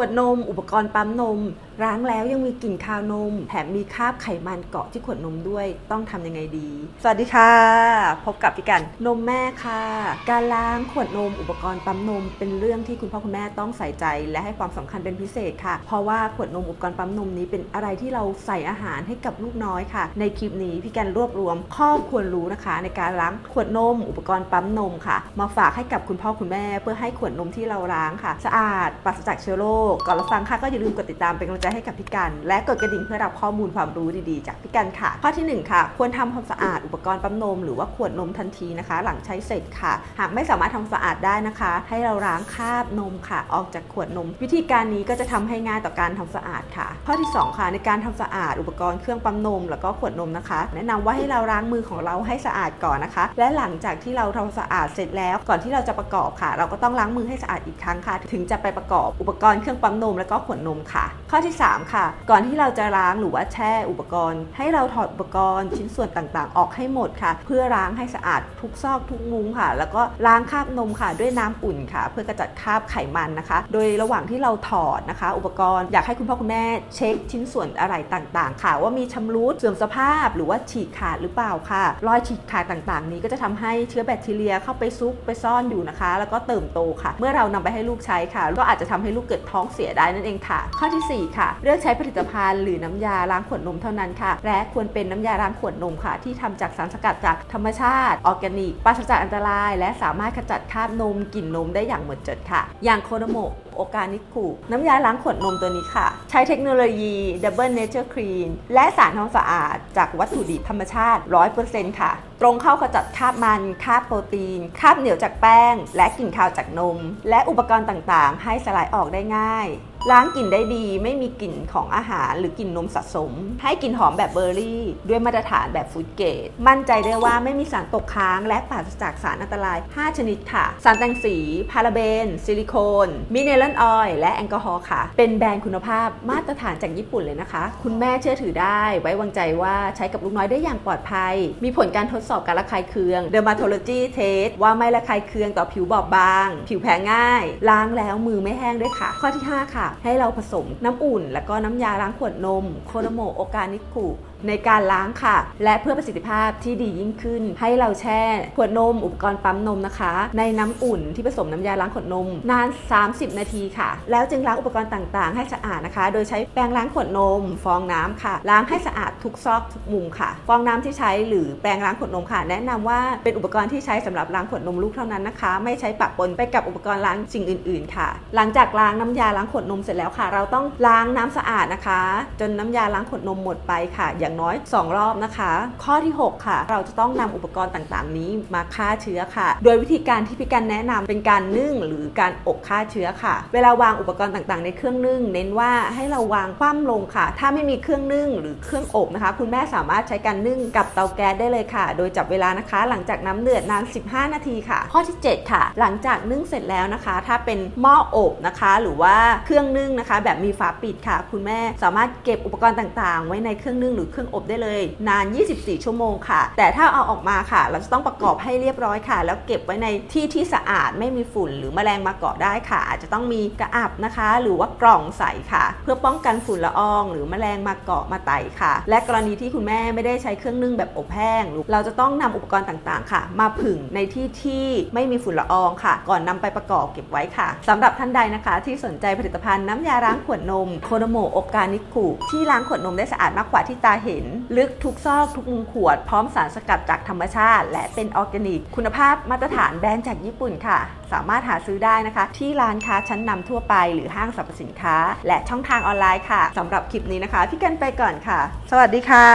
วดนม อุปกรณ์ปั๊มนม ล้างแล้วยังมีกลิ่นคาวนม แถมมีคราบไขมันเกาะที่ขวดนมด้วยต้องทำยังไงดี สวัสดีค่ะ พบกับพี่กันนมแม่ค่ะ การล้างขวดนมอุปกรณ์ปั๊มนม เป็นเรื่องที่คุณพ่อคุณแม่ต้องใส่ใจ และให้ความสำคัญเป็นพิเศษค่ะ เพราะว่าขวดนมอุปกรณ์ปั๊มนมนี้เป็นอะไรที่เราใส่อาหารให้กับลูกน้อยค่ะ ในคลิปนี้พี่กันรวบรวมข้อควรรู้นะคะ ในการล้างขวดนม อุปกรณ์ปั๊มนมค่ะ มาฝากให้กับคุณพ่อคุณแม่ เพื่อให้ขวดนมที่เราล้างค่ะ สะอาดปราศจากเชื้อโรคก่อนเราฟังค่ะก็อย่าลืมกดติดตามเป็นกำลังใจให้กับพี่กัน และกดกระดิ่งเพื่อรับข้อมูลความรู้ดีๆ จากพี่กันค่ะ ข้อทีหนึ่1 ค่ะ ควรทำความสะอาดอุปกรณ์ปั๊มนม หรือว่าขวดนมทันทีนะคะ หลังใช้เสร็จค่ะ หากไม่สามารถทำสะอาดได้นะคะ ให้เราล้างคราบนมค่ะ ออกจากขวดนม วิธีการนี้ก็จะทำให้ง่ายต่อการทำสะอาดค่ะ ข้อที่ 2 ค่ะ ในการทำสะอาดอุปกรณ์เครื่องปั๊มนม แล้วก็ขวดนมนะคะ แนะนำว่าให้เราล้างมือของเราให้สะอาดก่อนนะคะ และหลังจากที่เราทำสะอาดเสร็จแล้ว ก่อนที่เราจะประกอบค่ะ เราก็ต้องล้างมือให้สะอาดอีกครั้งค่ะ ถึงจะไปประกอบอุปกรณ์เครื่องปั๊มนม แล้วก็ขวดนมค่ะ ข้อที่3 ค่ะ ก่อนที่เราจะล้างหรือว่าแช่อุปกรณ์ ให้เราถอดอุปกรณ์ชิ้นส่วนต่างๆ ออกให้หมดค่ะ เพื่อล้างให้สะอาดทุกซอกทุกมุมค่ะ แล้วก็ล้างคราบนมค่ะ ด้วยน้ำอุ่นค่ะ เพื่อกระจัดคราบไขมันนะคะ โดยระหว่างที่เราถอดนะคะ อุปกรณ์อยากให้คุณพ่อคุณแม่เช็คชิ้นส่วนอะไรต่างๆ ค่ะ ว่ามีชำรุดเสื่อมสภาพ หรือว่าฉีกขาดหรือเปล่าค่ะ รอยฉีกขาดต่างๆ นี้ก็จะทำให้เชื้อแบคทีเรียเข้าไปซุกไปซ่อนอยู่นะคะ แล้วก็เติมโตค่ะ เมื่อเรานำไปให้ลูกใช้ค่ะ ก็อาจจะทำให้ลูกเกิดท้องเสียได้นั่นเองค่ะ ข้อทีสี่4 ค่ะเลือกใช้ผลิตภัณฑ์หรือน้ำยาล้างขวดนมเท่านั้นค่ะ และควรเป็นน้ำยาล้างขวดนมค่ะ ที่ทำจากสารสกัดจากธรรมชาติออร์แกนิกปราศจากอันตราย และสามารถขจัดคราบนมกลิ่นนมได้อย่างหมดจดค่ะ อย่างโคโนโมะ โอกานิคุน้ำยาล้างขวดนมตัวนี้ค่ะ ใช้เทคโนโลยี Double Nature Clean และสารทำสะอาด จากวัตถุดิบธรรมชาติ 100%ค่ะ ตรงเข้าขจัดคราบมันคราบโปรตีนคราบเหนียวจากแป้ง และกลิ่นคาวจากนม และอุปกรณ์ต่างๆ ให้สลายออกได้ง่ายล้างกลิ่นได้ดีไม่มีกลิ่นของอาหารหรือกลิ่นนมสะสม ให้กลิ่นหอมแบบเบอร์รี่ ด้วยมาตรฐานแบบฟูดเกรดมั่นใจได้ว่าไม่มีสารตกค้างและปราศจากสารอันตราย 5 ชนิดค่ะ สารแต่งสี พาราเบน ซิลิโคนมิเนลนออยล์และแอลกอฮอล์ค่ะ เป็นแบรนด์คุณภาพมาตรฐานจากญี่ปุ่นเลยนะคะ คุณแม่เชื่อถือได้ไว้วางใจว่าใช้กับลูกน้อยได้อย่างปลอดภัย มีผลการทดสอบการระคายเคือง Dermatology Test ว่าไม่ระคายเคืองต่อผิวบอบบาง ผิวแพ้ง่าย ล้างแล้วมือไม่แห้งด้วยค่ะ ข้อที่ 5 ค่ะ ให้เราผสมน้ำอุ่น แล้วก็น้ำยาล้างขวดนม โคโนโมโอกานิคุในการล้างค่ะ และเพื่อประสิทธิภาพที่ดียิ่งขึ้น ให้เราแช่ขวดนม อุปกรณ์ปั๊มนมนะคะ ในน้ำอุ่นที่ผสมน้ำยาล้างขวดนม นาน 30 นาทีค่ะ แล้วจึงล้างอุปกรณ์ต่างๆ ให้สะอาดนะคะ โดยใช้แปรงล้างขวดนม ฟองน้ำค่ะ ล้างให้สะอาดทุกซอกทุกมุมค่ะ ฟองน้ำที่ใช้หรือแปรงล้างขวดนมค่ะ แนะนำว่าเป็นอุปกรณ์ที่ใช้สำหรับล้างขวดนมลูกเท่านั้นนะคะ ไม่ใช้ปะปนไปกับอุปกรณ์ล้างสิ่งอื่น ๆ ค่ะ หลังจากล้างน้ำยาล้างขวดนมเสร็จแล้วค่ะ เราต้องล้างน้ำสะอาดนะคะ จนน้ำยาล้างขวดนมหมดไปค่ะอย่างน้อย 2 รอบนะคะ ข้อที่ 6 ค่ะ เราจะต้องนำอุปกรณ์ต่างๆ นี้มาฆ่าเชื้อค่ะ โดยวิธีการที่พี่กันแนะนำเป็นการนึ่งหรือการอบฆ่าเชื้อค่ะ เวลาวางอุปกรณ์ต่างๆ ในเครื่องนึ่ง เน้นว่าให้เราวางคว่ำลงค่ะ ถ้าไม่มีเครื่องนึ่งหรือเครื่องอบนะคะ คุณแม่สามารถใช้การนึ่งกับเตาแก๊สได้เลยค่ะ โดยจับเวลานะคะ หลังจากน้ำเดือดนาน 15 นาทีค่ะ ข้อที่ 7 ค่ะ หลังจากนึ่งเสร็จแล้วนะคะ ถ้าเป็นหม้ออบนะคะ หรือว่าเครื่องนึ่งนะคะ แบบมีฝาปิดค่ะ คุณแม่สามารถเก็บอุปกรณ์ต่างๆ ไว้ในเครื่องนึ่งหรือรื่องอบได้เลย นาน 24 ชั่วโมงค่ะ แต่ถ้าเอาออกมาค่ะ เราจะต้องประกอบให้เรียบร้อยค่ะ แล้วเก็บไว้ในที่ที่สะอาดไม่มีฝุ่นหรือแมลงมาเกาะได้ค่ะ อาจจะต้องมีกระอับนะคะ หรือว่ากล่องใสค่ะ เพื่อป้องกันฝุ่นละออง หรือแมลงมาเกาะมาไต่ค่ะ และกรณีที่คุณแม่ไม่ได้ใช้เครื่องนึ่งแบบอบแห้งเราจะต้องนำอุปกรณ์ต่างๆ ค่ะ มาผึ่งในที่ที่ไม่มีฝุ่นละอองค่ะ ก่อนนำไปประกอบเก็บไว้ค่ะสำหรับท่านใดนะคะ ที่สนใจผลิตภัณฑ์น้ำยาล้างขวดนมโคโนโมโอกานิคุที่ล้างขวดนมได้สะอาดมากกว่าที่ตาเห็นลึกทุกซอกทุกมุมขวด พร้อมสารสกัดจากธรรมชาติ และเป็นออร์แกนิก คุณภาพมาตรฐานแบรนด์จากญี่ปุ่นค่ะ สามารถหาซื้อได้นะคะ ที่ร้านค้าชั้นนำทั่วไปหรือห้างสรรพสินค้า และช่องทางออนไลน์ค่ะสำหรับคลิปนี้นะคะ พี่กันไปก่อนค่ะ สวัสดีค่ะ